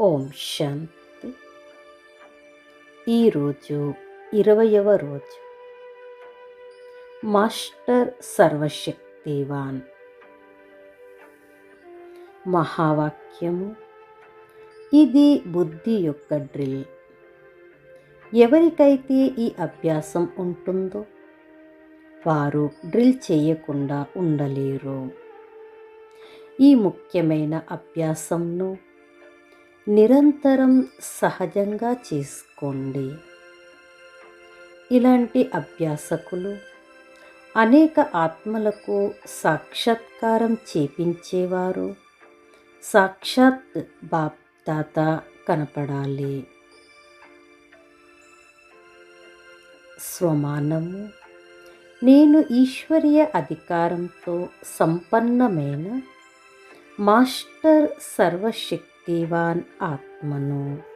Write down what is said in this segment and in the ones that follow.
ఓం శాంతి. ఈరోజు ఇరవయవ రోజు. మాస్టర్ సర్వశక్తివాన్. మహావాక్యము. ఇది బుద్ధి యొక్క డ్రిల్. ఎవరికైతే ఈ అభ్యాసం ఉంటుందో వారు డ్రిల్ చేయకుండా ఉండలేరు. ఈ ముఖ్యమైన అభ్యాసంను నిరంతరం సహజంగా చేసుకోండి. ఇలాంటి అభ్యాసకులు అనేక ఆత్మలకు సాక్షాత్కారం చేపించేవారు. సాక్షాత్ బాప్దాత కనపడాలి. స్వమానము నేను ఈశ్వరీయ అధికారంతో సంపన్నమైన మాస్టర్ సర్వశక్తి शक्तिवान आत्मनो।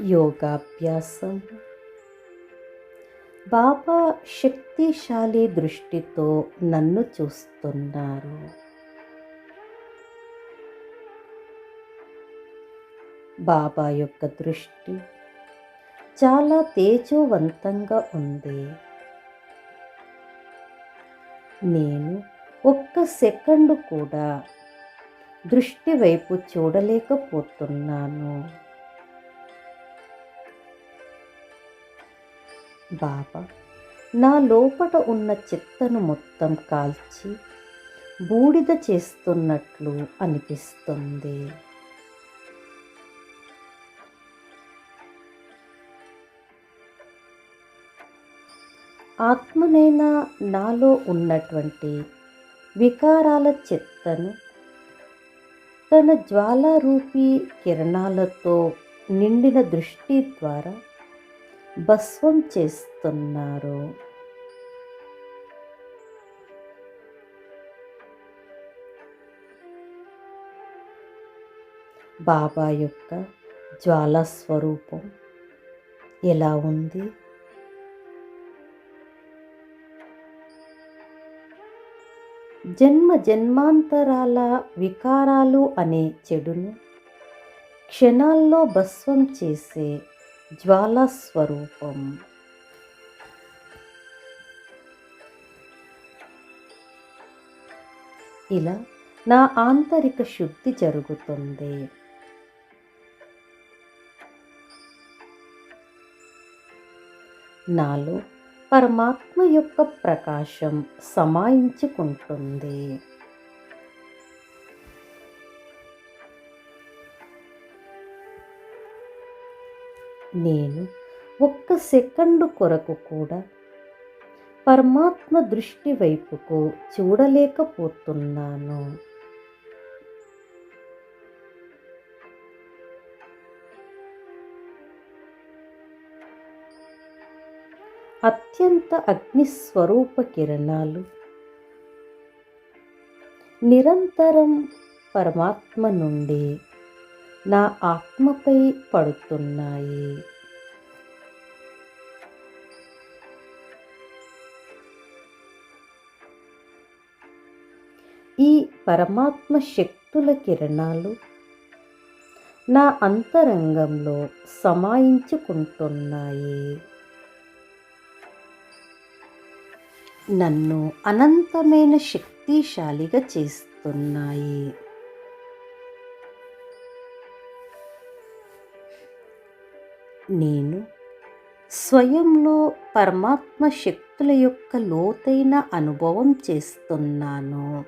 యోగాభ్యాసం. బాబా శక్తిశాలి దృష్టితో నన్ను చూస్తున్నారు. బాబా యొక్క దృష్టి చాలా తేజోవంతంగా ఉంది. నేను ఒక్క సెకండు కూడా దృష్టి వైపు చూడలేకపోతున్నాను. బాబా నా లోపట ఉన్న చెత్తను మొత్తం కాల్చి బూడిద చేస్తున్నట్లు అనిపిస్తుంది. ఆత్మనైనా నాలో ఉన్నటువంటి వికారాల చెత్తను తన జ్వాలారూపీ కిరణాలతో నిండిన దృష్టి ద్వారా భస్వం చేస్తున్నారు. బాబా యొక్క జ్వాలా స్వరూపం ఎలా ఉంది? జన్మ జన్మాంతరాల వికారాలు అనే చెడును క్షణాల్లో భస్వం చేసే జ్వాలా స్వరూపం. ఇలా నా ఆంతరిక శుద్ధి జరుగుతుంది. నాలో పరమాత్మ యొక్క ప్రకాశం సమాయించుకుంటుంది. నేను ఒక్క సెకండు కొరకు కూడా పరమాత్మ దృష్టి వైపుకు చూడలేకపోతున్నాను. అత్యంత అగ్నిస్వరూప కిరణాలు నిరంతరం పరమాత్మ నుండి నా ఆత్మపై పడుతున్నాయి. ఈ పరమాత్మ శక్తుల కిరణాలు నా అంతరంగంలో సమాయించుకుంటున్నాయి. నన్ను అనంతమైన శక్తిశాలిగా చేస్తున్నాయి. నేను స్వయంలో పరమాత్మ శక్తుల యొక్క లోతైన అనుభవం చేస్తున్నాను.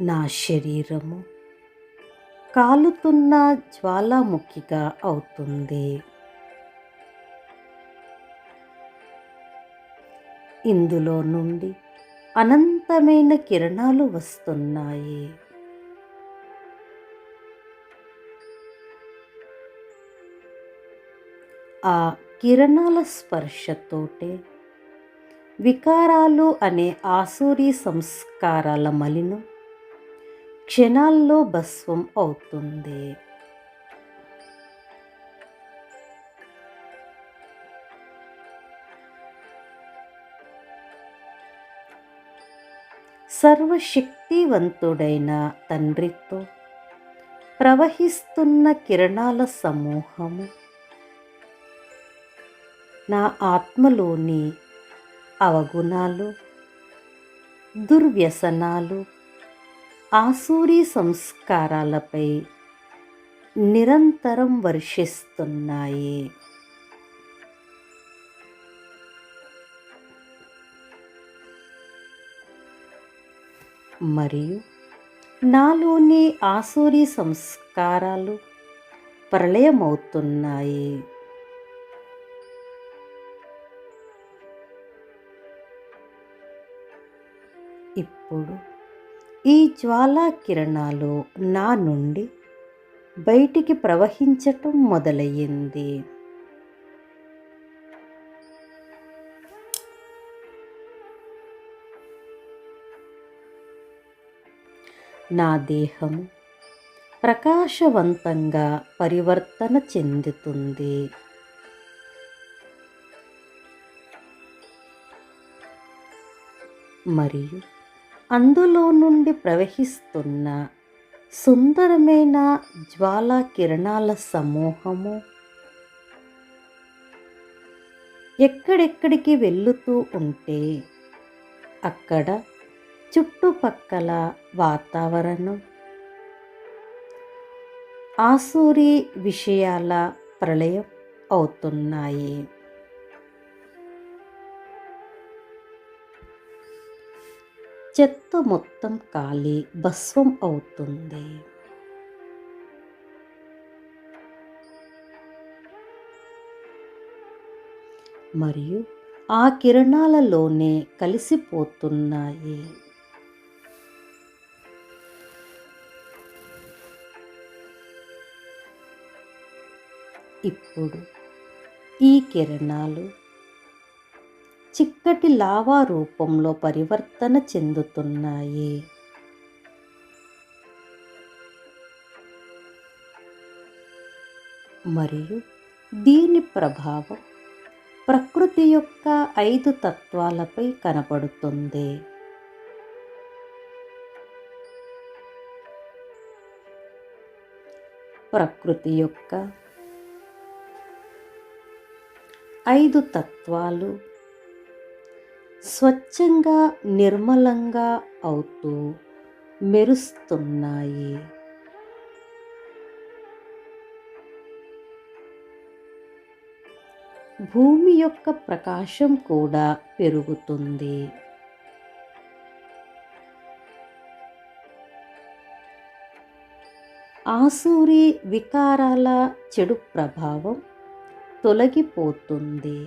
నా శరీరము కాలుతున్న జ్వాలాముఖిగా అవుతుంది. ఇందులో నుండి అనంతమైన కిరణాలు వస్తున్నాయి. ఆ కిరణాల స్పర్శతోటే వికారాలు అనే ఆసూరి సంస్కారాల మలినం క్షణాల్లో భస్వం అవుతుంది. సర్వశక్తివంతుడైన తండ్రితో ప్రవహిస్తున్న కిరణాల సమూహము. నా ఆత్మలోని అవగుణాలు దుర్వ్యసనాలు ఆసూరి సంస్కారాలపై నిరంతరం వర్షిస్తున్నాయి. మరియు నాలోని ఆసూరి సంస్కారాలు ప్రళయమవుతున్నాయి. ఇప్పుడు ఈ జ్వాలా కిరణాలు నా నుండి బయటికి ప్రవహించటం మొదలయ్యింది. నా దేహము ప్రకాశవంతంగా పరివర్తన చెందుతుంది. మరియు అందులో నుండి ప్రవహిస్తున్న సుందరమైన జ్వాలా కిరణాల సమూహము ఎక్కడెక్కడికి వెళ్ళుతూ ఉంటే అక్కడ చుట్టుపక్కల వాతావరణం. ఆసూరి విషయాల ప్రళయం అవుతున్నాయి. చెత్త మొత్తం కాలి భస్వం అవుతుంది. మరియు ఆ కిరణాలలోనే కలిసిపోతున్నాయి. ఇప్పుడు ఈ కిరణాలు చిక్కటి లావా రూపంలో పరివర్తన చెందుతున్నాయి. మరియు దీని ప్రభావం ప్రకృతి యొక్క ఐదు తత్వాలపై కనపడుతుంది. ప్రకృతి యొక్క ఐదు తత్వాలు. స్వచ్ఛంగా నిర్మలంగా అవుతూ మెరుస్తున్నాయి. భూమి యొక్క ప్రకాశం కూడా పెరుగుతుంది. ఆసూరి వికారాల చెడు ప్రభావం తొలగిపోతుంది.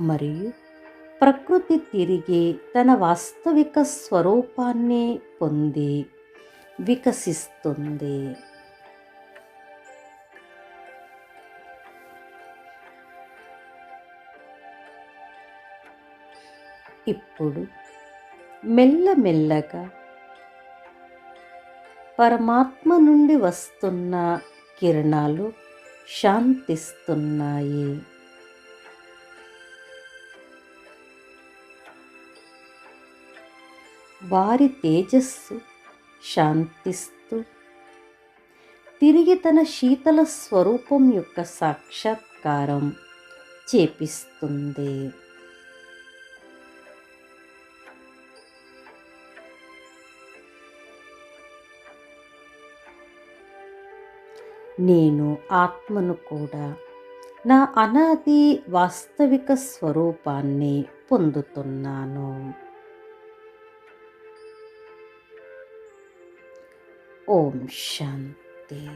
మరియు ప్రకృతి తిరిగి తన వాస్తవిక స్వరూపాన్ని పొంది వికసిస్తుంది. ఇప్పుడు మెల్లమెల్లగా పరమాత్మ నుండి వస్తున్న కిరణాలు శాంతిస్తున్నాయి. వారి తేజస్సు శాంతిస్తూ తిరిగి తన శీతల స్వరూపం యొక్క సాక్షాత్కారం చేపిస్తుంది. నేను ఆత్మను కూడా నా అనాది వాస్తవిక స్వరూపాన్ని పొందుతున్నాను. ఓం శాంతి.